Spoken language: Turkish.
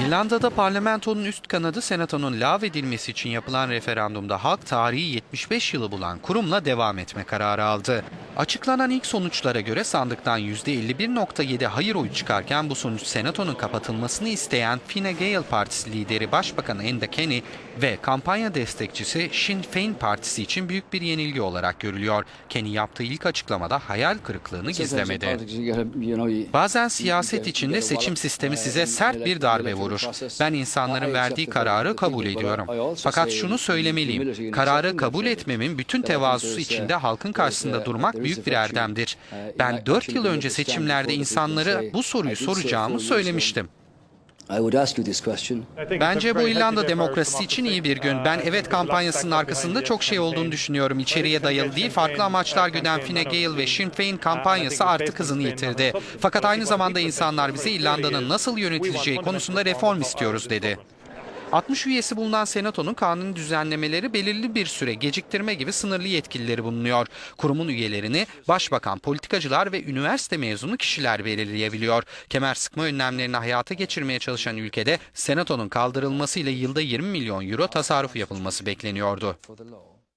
İrlanda'da parlamentonun üst kanadı senatonun lağvedilmesi için yapılan referandumda halk tarihi 75 yılı bulan kurumla devam etme kararı aldı. Açıklanan ilk sonuçlara göre sandıktan %51.7 hayır oyu çıkarken bu sonuç senatonun kapatılmasını isteyen Fine Gael Partisi lideri Başbakan Enda Kenny ve kampanya destekçisi Sinn Féin Partisi için büyük bir yenilgi olarak görülüyor. Kenny yaptığı ilk açıklamada hayal kırıklığını gizlemedi. Bazen siyaset içinde seçim sistemi size sert bir darbe vurur. Ben insanların verdiği kararı kabul ediyorum. Fakat şunu söylemeliyim. Kararı kabul etmemin bütün tevazusu içinde halkın karşısında durmak büyük bir erdemdir. Ben 4 yıl önce seçimlerde insanlara bu soruyu soracağımı söylemiştim. Bence bu İrlanda demokrasisi için iyi bir gün. Ben evet kampanyasının arkasında çok şey olduğunu düşünüyorum. İçeriye dayalı değil, farklı amaçlar güden Fine Gael ve Sinn Féin kampanyası artık hızını yitirdi. Fakat aynı zamanda insanlar bize İrlanda'nın nasıl yönetileceği konusunda reform istiyoruz dedi. 60 üyesi bulunan senatonun kanuni düzenlemeleri belirli bir süre geciktirme gibi sınırlı yetkileri bulunuyor. Kurumun üyelerini başbakan, politikacılar ve üniversite mezunu kişiler belirleyebiliyor. Kemer sıkma önlemlerini hayata geçirmeye çalışan ülkede senatonun kaldırılmasıyla yılda 20 milyon euro tasarruf yapılması bekleniyordu.